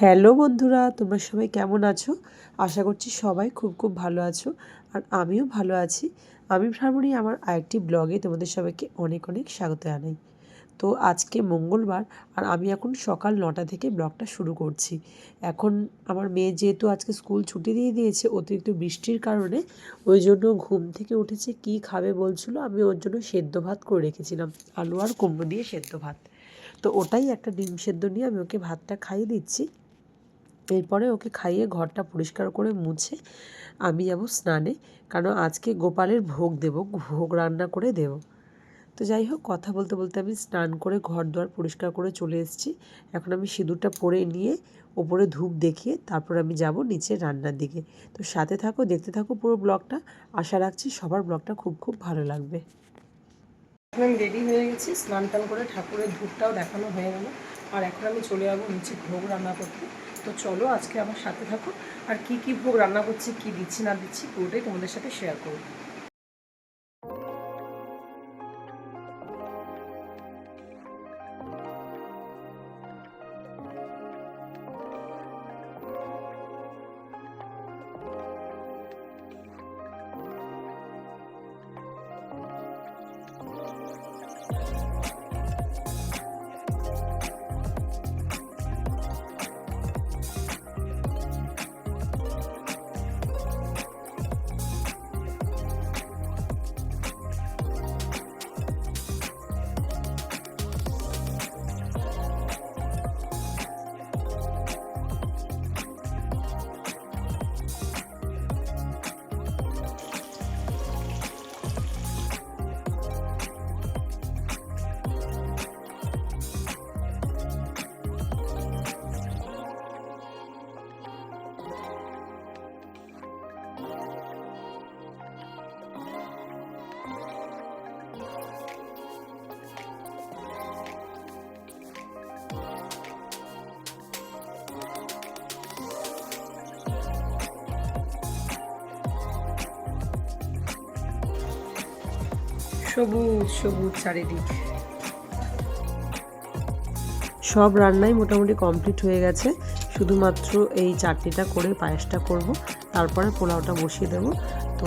Hello বন্ধুরা, তোমরা সবাই কেমন আছো? আশা করছি সবাই খুব খুব ভালো আছো আর আমিও ভালো আছি। আমি ভ্রামণী আমার আরেকটি ব্লগে তোমাদের সবাইকে অনেক অনেক স্বাগত জানাই। তো আজকে মঙ্গলবার আর আমি এখন সকাল নটা থেকে ব্লগটা শুরু করছি। এখন আমার মেয়ে যেহেতু আজকে স্কুল ছুটি দিয়ে দিয়েছে, অতিরিক্ত বৃষ্টির কারণে ওই জন্য ঘুম থেকে উঠেছে, কি খাবে বলছিল, আমি ওর জন্য সেদ্ধ ভাত করে রেখেছিলাম, আলু আর কুমড়ো দিয়ে সেদ্ধ ভাত। তো ওটাই একটা ডিম সেদ্ধ নিয়ে আমি ওকে ভাতটা খাইয়ে দিচ্ছি। এরপরে ওকে খাইয়ে ঘরটা পরিষ্কার করে মুছে আমি যাব স্নানে, কারণ আজকে গোপালের ভোগ দেব, ভোগ রান্না করে দেব। তো যাই হোক, কথা বলতে বলতে আমি স্নান করে ঘর দুয়ার পরিষ্কার করে চলে এসেছি। এখন আমি সিঁদুরটা পরে নিয়ে ওপরে ধূপ দেখিয়ে তারপর আমি যাব নিচে রান্নার দিকে। তো সাথে থাকো, দেখতে থাকো পুরো ব্লগটা। আশা রাখছি সবার ব্লগটা খুব খুব ভালো লাগবে। এখন আমি রেডি হয়ে গেছি, স্নান টান করে ঠাকুরের ধূপটাও দেখানো হয়ে গেল। আর এখন আমি চলে যাব নিচে ভোগ রান্না করতে। তো চলো আজকে আমার সাথে থাকো আর কি কি ভোগ রান্না করছি, কি দিচ্ছি না দিচ্ছি, পুরোটাই তোমাদের সাথে শেয়ার করব। সবুজ সবুজ চারিদিক। সব রান্নাই মোটামুটি কমপ্লিট হয়ে গেছে। শুধুমাত্র এই চাটনিটা করে পায়েসটা করব। তারপরে পোলাওটা বসিয়ে দেবো। তো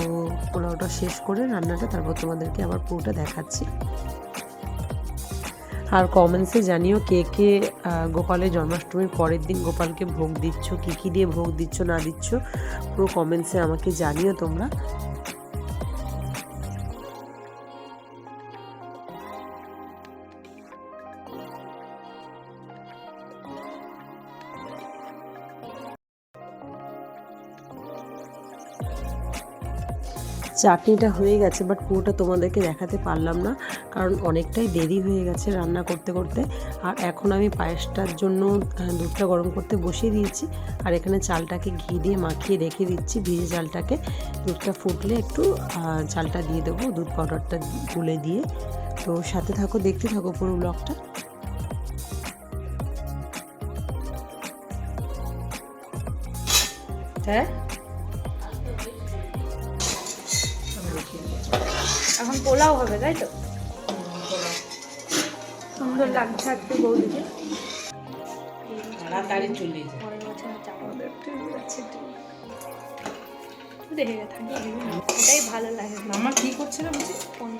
পোলাওটা শেষ করে রান্নাটা তারপর তোমাদেরকে আবার পুরোটা দেখাচ্ছি। আর কমেন্টসে জানিও কে কে গোপালের জন্মাষ্টমীর পরের দিন গোপালকে ভোগ দিচ্ছ, কী কী দিয়ে ভোগ দিচ্ছ, না দিচ্ছ, পুরো কমেন্টসে আমাকে জানিও তোমরা। চাটনিটা হয়ে গেছে বাট পুরোটা তোমাদেরকে দেখাতে পারলাম না, কারণ অনেকটাই দেরি হয়ে গেছে রান্না করতে করতে। আর এখন আমি পায়েসটার জন্য দুধটা গরম করতে বসিয়ে দিয়েছি, আর এখানে চালটাকে ঘি দিয়ে মাখিয়ে রেখে দিচ্ছি, ভিজে চালটাকে। দুধটা ফুটলে একটু চালটা দিয়ে দেবো, দুধ পাউডারটা গুলে দিয়ে। তো সাথে থাকো, দেখতে থাকো পুরো ব্লগটা। হ্যাঁ? এখন পোলাও হবে তাই তো? সুন্দর লাগছে আজকে বৌদিকে। তাড়াতাড়ি চলে পরের বছর চাপা হবে একটু যাচ্ছে দেখে থাকি ভালো লাগে। মামা কি করছে না বুঝি ফোন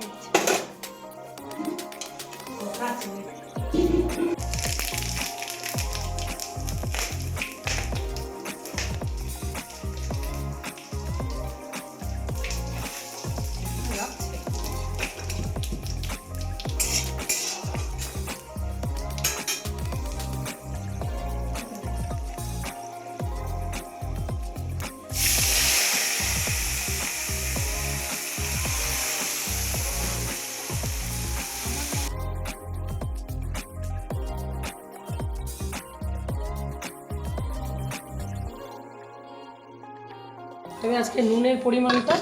তবে আজকে নুনের পরিমাণটা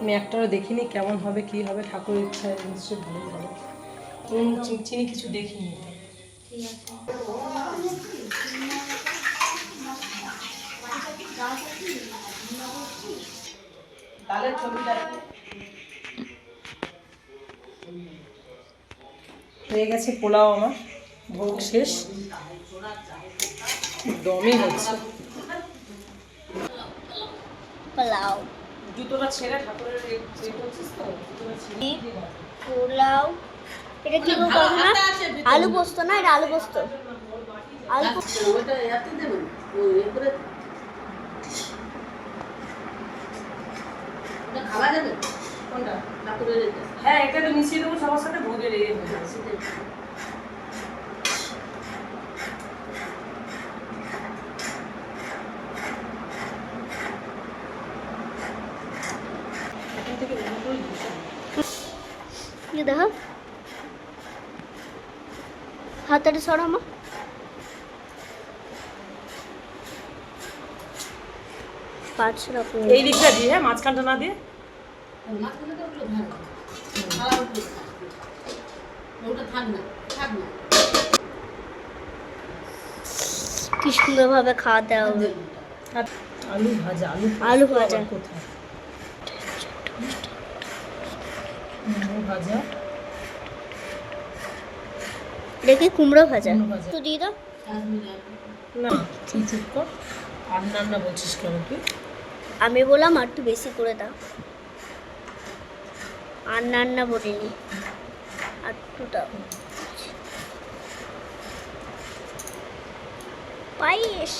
আমি একটাও দেখিনি কেমন হবে কি হবে ঠাকুরের ইচ্ছায় নিশ্চয়ই ভালোই হবে। নুন চিনি কিছু দেখিনি। ছবিটা হয়ে গেছে পোলাও আমার ভোগ শেষ। দমই হচ্ছে। পোলাও। জুতোটা ছেড়ে ঠাকুরের এ- এ করছিস তো জুতোটা ছেড়ে পোলাও। এটা কি বলতো না আলু পোস্ত না এটা আলু পোস্ত। আলু পোস্ত। কোনটা? ঠাকুরের হ্যাঁ এটা তো মিশিয়ে দেবো সবার সাথে ভোগের ইয়ে হয়ে যাচ্ছে এখান থেকে উল্টোই দিতে হবে। কি দেখো হাতটা সরামা এই দিকটা দিয়ে হ্যাঁ মাঝখানটা না দিয়ে। কি সুন্দরভাবে খাওয়াতে হবে। আর আলু ভাজা আলু আলু ভাজা। কোথায়? আলু ভাজা। এটা কি কুমড়ো ভাজা। তো দিয়ে দাও। না তুই চুপ কর। আর রান্না বলছিস কেন তুই? আমি বললাম আর একটু বেশি করে দাও। আর রান্না বলিনি। আর একটু দাও পায়েস।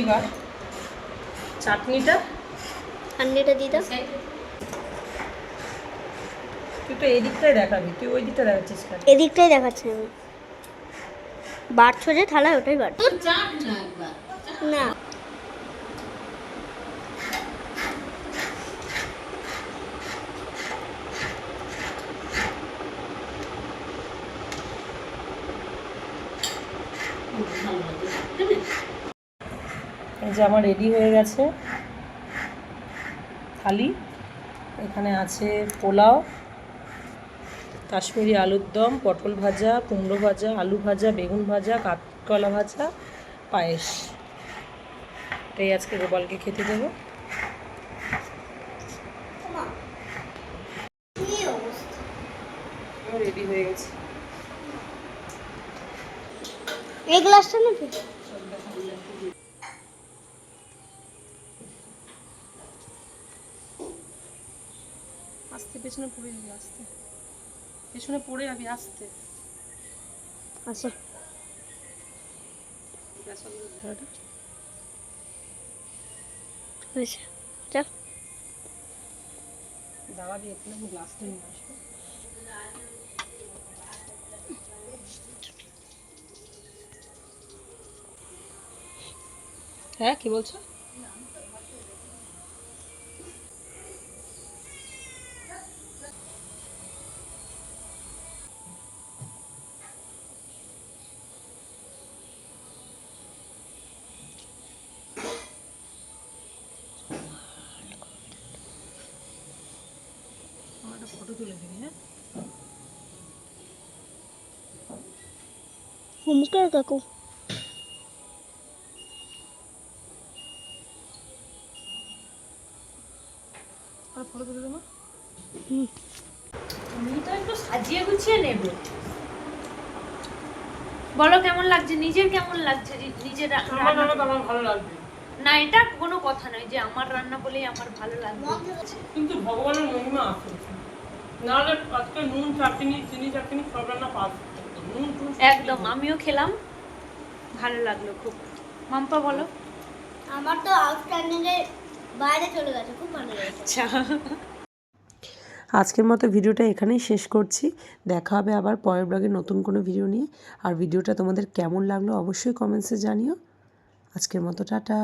এইবার চাটনিটা। চাটনিটা দিয়ে দাও। তুই তো এদিকটাই দিকটাই দেখাবি তুই ওই দিকটা দেখাচ্ছিস কেন? এদিকটাই দেখাচ্ছি আমি। বাড়ছো যে থালায় ওটাই বাড়ছো। না। যে আমার রেডি হয়ে গেছে। থালি এখানে আছে পোলাও কাশ্মীরি আলুর দম পটল ভাজা কুমড়ো ভাজা আলু ভাজা বেগুন ভাজা কাঁচকলা ভাজা পায়েস। এটাই আজকে গোপালকে খেতে দেবো। রেডি হয়ে গেছে। এই গ্লাসটা নেবে আস্তে পেছনে পড়ে যাবি আস্তে। পেছনে পড়ে যাবি আস্তে। আচ্ছা। দাঁড়াবি এখানে আমি গ্লাসটা নিয়ে আসব। হ্যাঁ কি বলছো? তুলে দিবি হ্যাঁ? নমস্কার কাকু। ফটো তুলে দেবো? তুমি তো একটু সাজিয়ে গুছিয়ে নেবে। বলো কেমন লাগছে? নিজের কেমন লাগছে? নিজের আমার রান্না রান্না তো আমার ভালো লাগবে। না এটা কোনো কথা নয় যে আমার রান্না বলেই আমার ভালো লাগবে। কিন্তু ভগবানের মহিমা আছে। নাহলে আজকে নুন চাটনি চিনি চাটনি সব রান্না পাস। নুন একদম আমিও খেলাম। ভালো লাগল খুব। মাম্পা বলো। আমার তো আউটস্ট্যান্ডিং এর বাইরে চলে গেছে খুব ভালো লেগেছে। আচ্ছা। আজকের মতো ভিডিওটা এখানেই শেষ করছি। দেখা হবে আবার পরের ব্লগে নতুন কোনো ভিডিও নিয়ে। আর ভিডিওটা তোমাদের কেমন লাগল অবশ্যই কমেন্টসে জানিও। আজকের মতো টাটা।